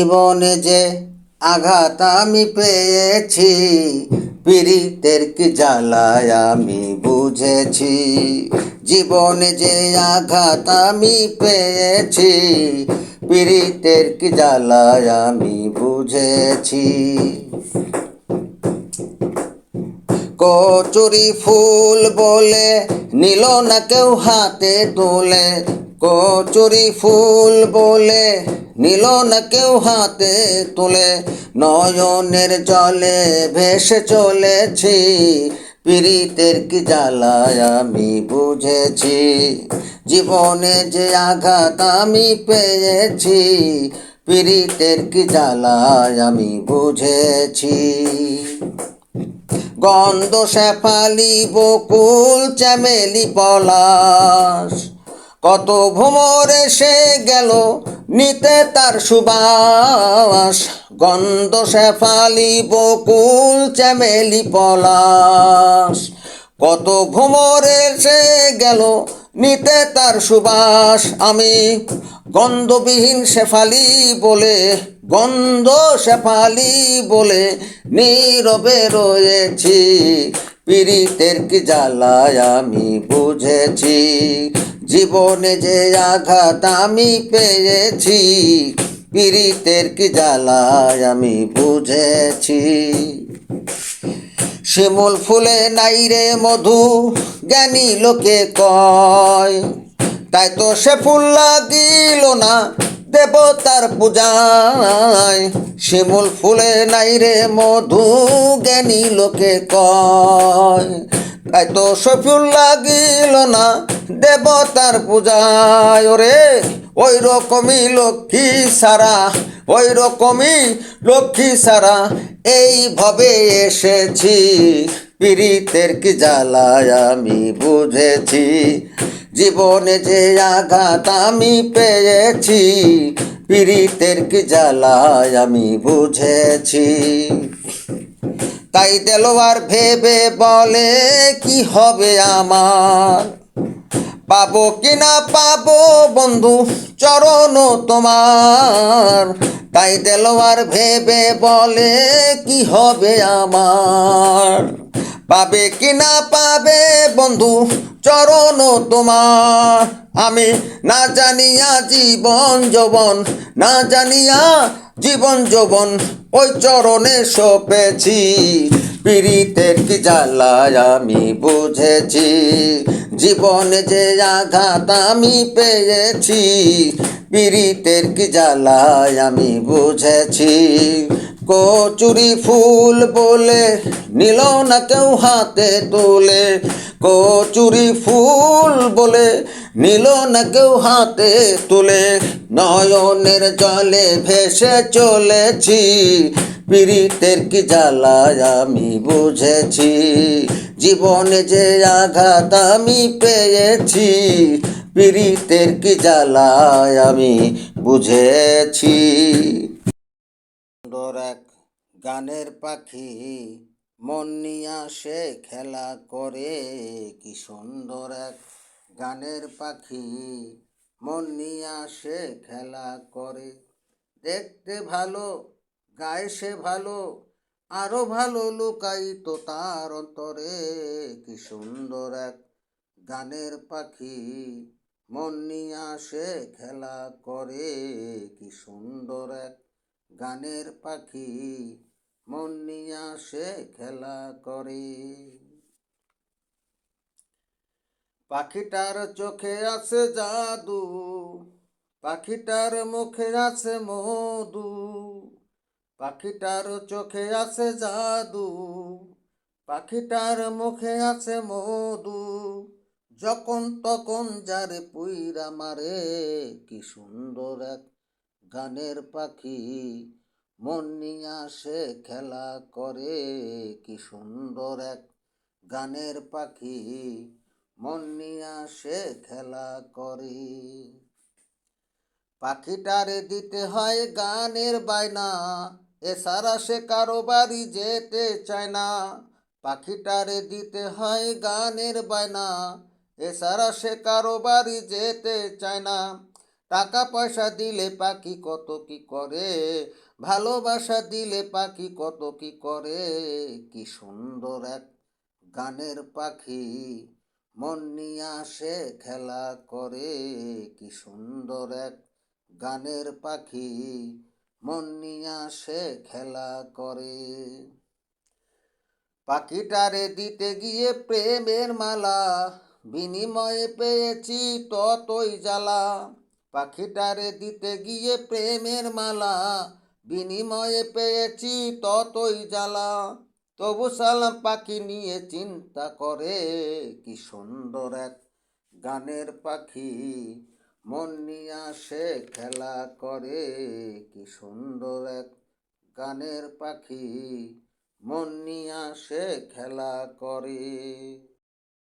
জীবনে যে আঘাত আমি পেয়েছি, পীড়িতের কি জ্বালায় আমি বুঝেছি। জীবনে যে আঘাত আমি পেয়েছি, পীড়িতের কি জ্বালায় আমি বুঝেছি। কচুরি ফুল বলে, নিল না কেউ হাতে তুলে কচুরি ফুল বলে নিল না কেউ হাতে তুলে। নয়নের জলে ভেসে চলেছি, পীড়িতের কি জ্বালায় আমি বুঝেছি। জীবনে যে আঘাত আমি পেয়েছি, পীড়িতের কি জ্বালায় আমি বুঝেছি। গন্ধ শেফালি বকুল চামেলি পলাশ কত ভ্রমর এসে গেল নিতে তার সুবাস। গন্ধ শেফালি, বকুল চামেলি পলাশ। কত ভ্রমর এসে গেল নিতে তার সুবাস। আমি গন্ধবিহীন শেফালি বলে, গন্ধ শেফালি বলে নীরবে রয়েছি। পীড়িতের কি জ্বালায় আমি বুঝেছি। জীবনে যে আঘাত আমি পেয়েছি, পীড়িতের কি জ্বালায় আমি বুঝেছি। শিমুল ফুলে নাই রে মধু, জ্ঞানী লোকে কয়। তাই তো সে ফুল লাগিল না দেবতার পূজায়। শিমুল ফুলে নাই রে মধু, জ্ঞানী লোকে কয়। তাই তো সে ফুল লাগিল না দেবতার পূজায় রে ওই রকমই লক্ষ্মী সারা ওই রকমই লক্ষ্মী সারা। এইভাবে এসেছি, পীড়িতের কি জ্বালায় আমি বুঝেছি। জীবনে যে আঘাত আমি পেয়েছি, পীড়িতের কি জ্বালায় আমি বুঝেছি। তাই দেলোয়ার ভেবে বলে, কি হবে আমার? পাবো কিনা পাবো বন্ধু চরণ তোমার। তাই দেলোয়ার ভেবে বলে, কি হবে আমার? পাবে কি না পাবে বন্ধু চরণ তোমার। আমি না জানিয়া জীবন যবন, না জানিয়া জীবন যবন, ওই চরণে সপেছি। পীড়িতের কি জ্বালায় আমি বুঝেছি, জীবনে যে আঘাত আমি পেয়েছি, পীড়িতের কি জ্বালায় আমি বুঝেছি। কচুরি ফুল বলে নিল না কেউ হাতে তুলে। কচুরি ফুল বলে নিল না কেউ হাতে তুলে। নয়নের জলে ভেসে চলেছি, পীড়িতের কি জ্বালায় আমি বুঝেছি। জীবনে যে আঘাত আমি পেয়েছি, পীড়িতের কি জ্বালায় আমি বুঝেছি। এক গানের পাখি মন নিয়ে আসে খেলা করে। কি সুন্দর এক গানের পাখি মন নিয়ে আসে খেলা করে। দেখতে ভালো, গায়ে সে ভালো, আরও ভালো লুকাইতো তার অন্তরে। কি সুন্দর এক গানের পাখি মন নিয়ে আসে খেলা করে। কি সুন্দর এক গানের পাখি মন নিয়ে আসে খেলা করে। পাখিটার চোখে আছে জাদু, পাখিটার মুখে আছে মধু, পাখিটার চোখে আছে জাদু, পাখিটার মুখে আছে মধু। যখন তখন যারে পুইরা মারে, কি সুন্দর এক গানের পাখি মন নিয়ে আসে খেলা করে। কি সুন্দর এক গানের পাখি মন নিয়ে আসে খেলা করে। পাখিটারে দিতে হয় গানের বায়না এছাড়া সে কারও বাড়ি যেতে চায় না। পাখিটারে দিতে হয় গানের বায়না এছাড়া সে কারও বাড়ি যেতে চায় না। টাকা পয়সা দিলে পাখি কত কি করে? ভালোবাসা দিলে পাখি কত কি করে? কি সুন্দর এক গানের পাখি, মন নিয়ে আসে খেলা করে। কি সুন্দর এক গানের পাখি, মন নিয়ে আসে খেলা করে। পাখিটারে দিতে গিয়ে প্রেমের মালা, বিনিময়ে পেয়েছি ততই জ্বালা। পাখিটারে দিতে গিয়ে প্রেমের মালা, বিনিময়ে পেয়েছি ততই জ্বালা। তবু সালাম পাখি নিয়ে চিন্তা করে, কি সুন্দর এক গানের পাখি, মন নিয়ে আসে খেলা করে। কি সুন্দর এক গানের পাখি, মন নিয়ে আসে খেলা করে।